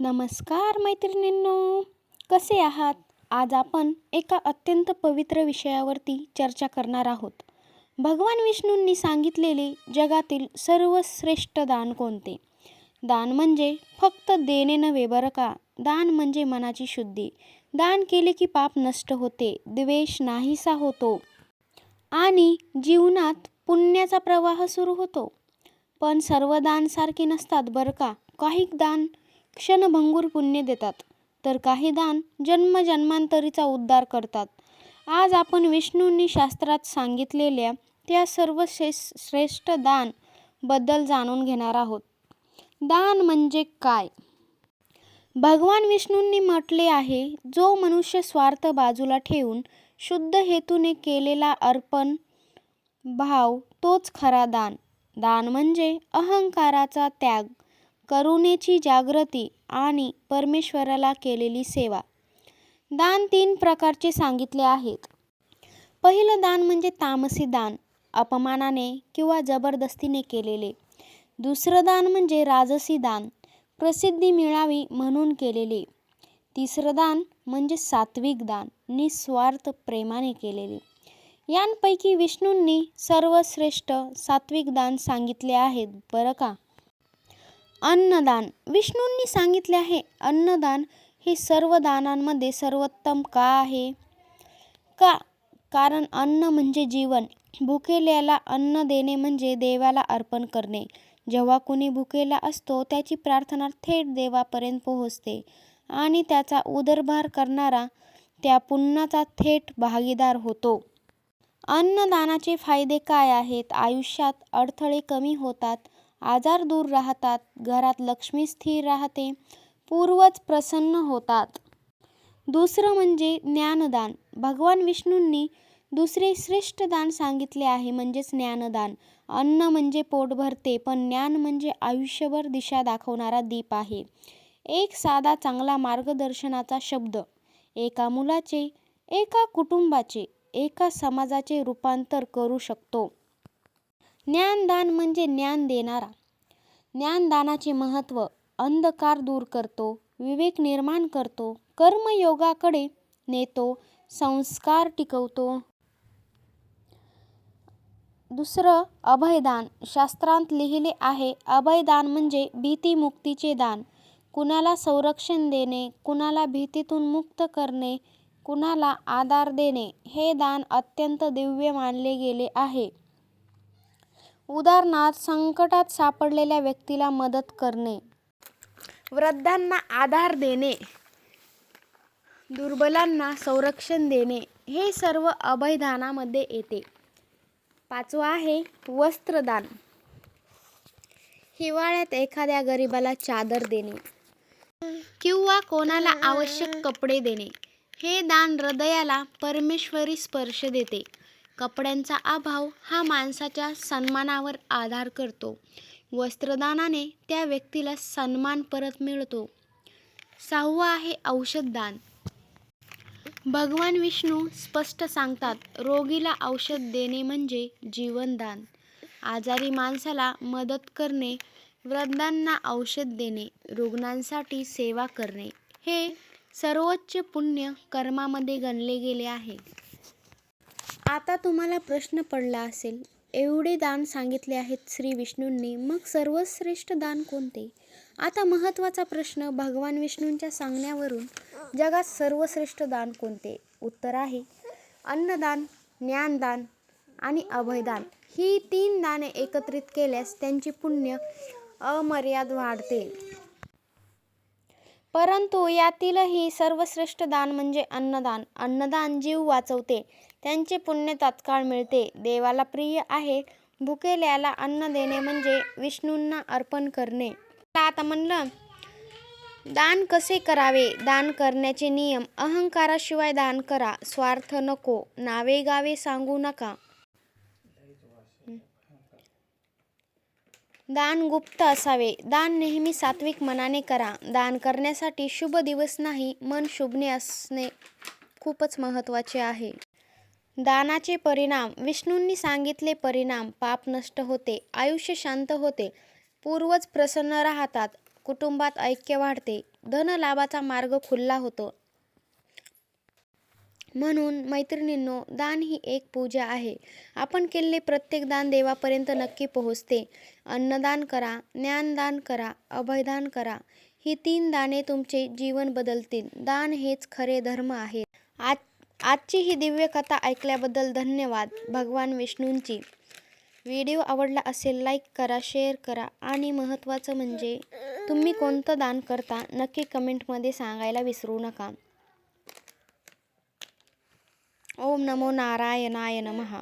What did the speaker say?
नमस्कार मैत्रिणींनो कसे आहात? आज आपण एका अत्यंत पवित्र विषयावरती चर्चा करणार आहोत. भगवान विष्णूंनी सांगितलेले जगातील सर्वश्रेष्ठ दान कोणते? दान म्हणजे फक्त देणे नव्हे बरं का? दान म्हणजे मनाची शुद्धी. दान केले की पाप नष्ट होते द्वेष नाहीसा होतो. आणि जीवनात पुण्याचा प्रवाह सुरू होतो. पण सर्व दान सारखे नसतात बरं का? काही दान क्षणभंगूर पुण्य देतात. तर काही दान जन्मजन्मांतरीचा उद्धार करतात. आज आपण विष्णूंनी शास्त्रात सांगितलेल्या त्या सर्व श्रेष्ठ दानबद्दल जाणून घेणार आहोत. दान म्हणजे काय? भगवान विष्णूंनी म्हटले आहे जो मनुष्य स्वार्थ बाजूला ठेवून शुद्ध हेतूने केलेला अर्पण भाव तोच खरा दान. दान म्हणजे अहंकाराचा त्याग. करुणेची जागृती आणि परमेश्वराला केलेली सेवा. दान तीन प्रकारचे सांगितले आहेत. पहिलं दान म्हणजे तामसी दान अपमानाने किंवा जबरदस्तीने केलेले. दुसरं दान म्हणजे राजसी दान प्रसिद्धी मिळावी म्हणून केलेले. तिसरं दान म्हणजे सात्विक दान निस्वार्थ प्रेमाने केलेले. यांपैकी विष्णूंनी सर्वश्रेष्ठ सात्विक दान सांगितले आहेत बरं का? अन्नदान. विष्णूंनी सांगितले आहे अन्नदान हे सर्व दानांमध्ये सर्वोत्तम का आहे? का? कारण अन्न म्हणजे जीवन. भुकेल्याला अन्न देणे म्हणजे देवाला अर्पण करणे. जेव्हा कुणी भुकेला असतो त्याची प्रार्थना थेट देवापर्यंत पोहोचते आणि त्याचा उदरभार करणारा त्या पुन्हाचा थेट भागीदार होतो. अन्नदानाचे फायदे काय आहेत? आयुष्यात अडथळे कमी होतात आजार दूर राहतात. घरात लक्ष्मी स्थिर राहते. पूर्वज प्रसन्न होतात. दुसरं म्हणजे ज्ञानदान. भगवान विष्णूंनी दुसरे श्रेष्ठ दान सांगितले आहे म्हणजेच ज्ञानदान. अन्न म्हणजे पोट भरते पण ज्ञान म्हणजे आयुष्यभर दिशा दाखवणारा दीप आहे. एक साधा चांगला मार्गदर्शनाचा शब्द. एका मुलाचे एका कुटुंबाचे एका समाजाचे रूपांतर करू शकतो. ज्ञानदान म्हणजे ज्ञान देणारा. ज्ञानदानाचे महत्त्व अंधकार दूर करतो विवेक निर्माण करतो कर्मयोगाकडे नेतो संस्कार टिकवतो. दुसरं अभयदान. शास्त्रांत लिहिले आहे अभयदान म्हणजे भीतीमुक्तीचे दान. कुणाला संरक्षण देणे कुणाला भीतीतून मुक्त करणे कुणाला आधार देणे हे दान अत्यंत दिव्य मानले गेले आहे. उदाहरणार्थ संकटात सापडलेल्या व्यक्तीला मदत करणे. वृद्धांना आधार देणे. दुर्बलांना संरक्षण देणे. हे सर्व अभयदानामध्ये येते. पाचवा आहे वस्त्रदान. हिवाळ्यात एखाद्या गरिबाला चादर देणे किंवा कोणाला आवश्यक कपडे देणे. हे दान हृदयाला परमेश्वरी स्पर्श देते. कपड्यांचा अभाव हा माणसाच्या सन्मानावर आधार करतो. वस्त्रदानाने त्या व्यक्तीला सन्मान परत मिळतो. सहावं आहे औषधदान. भगवान विष्णू स्पष्ट सांगतात रोगीला औषध देणे म्हणजे जीवनदान. आजारी माणसाला मदत करणे वृद्धांना औषध देणे रुग्णांसाठी सेवा करणे हे सर्वोच्च पुण्य कर्मामध्ये गणले गेले आहे. आता तुम्हाला प्रश्न पडला असेल एवढे दान सांगितले आहेत श्री विष्णूंनी मग सर्वश्रेष्ठ दान कोणते? आता महत्त्वाचा प्रश्न भगवान विष्णूंच्या सांगण्यावरून जगात सर्वश्रेष्ठ दान कोणते? उत्तर आहे अन्नदान ज्ञानदान आणि अभयदान. ही तीन दाने एकत्रित केल्यास त्यांची पुण्य अमर्याद वाढते. परंतु यातीलही सर्वश्रेष्ठ दान म्हणजे अन्नदान. अन्नदान जीव वाचवते. त्यांचे पुण्य तात्काळ मिळते. देवाला प्रिय आहे. भुकेल्याला अन्न देणे म्हणजे विष्णूंना अर्पण करणे. आता म्हणलं दान कसे करावे? दान करण्याचे नियम. अहंकाराशिवाय दान करा. स्वार्थ नको. नावे गावे सांगू नका. दान गुप्त असावे. दान नेहमी सात्विक मनाने करा. दान करण्यासाठी शुभ दिवस नाही मन शुभने असणे खूपच महत्त्वाचे आहे. दानाचे परिणाम विष्णूंनी सांगितले परिणाम पाप नष्ट होते आयुष्य शांत होते पूर्वज प्रसन्न राहतात कुटुंबात ऐक्य वाढते धनलाभाचा मार्ग खुल्ला होतो. म्हणून मैत्रिणींनो दान ही एक पूजा आहे. आपण केलेले प्रत्येक दान देवापर्यंत नक्की पोहोचते. अन्नदान करा ज्ञानदान करा अभयदान करा. ही तीन दाने तुमचे जीवन बदलतील. दान हेच खरे धर्म आहे. आज आजची ही दिव्य कथा ऐकल्याबद्दल धन्यवाद. भगवान विष्णूंची. व्हिडिओ आवडला असेल लाईक करा शेअर करा आणि महत्त्वाचं म्हणजे तुम्ही कोणतं दान करता नक्की कमेंटमध्ये सांगायला विसरू नका. ओम नमो नारायणाय नमः।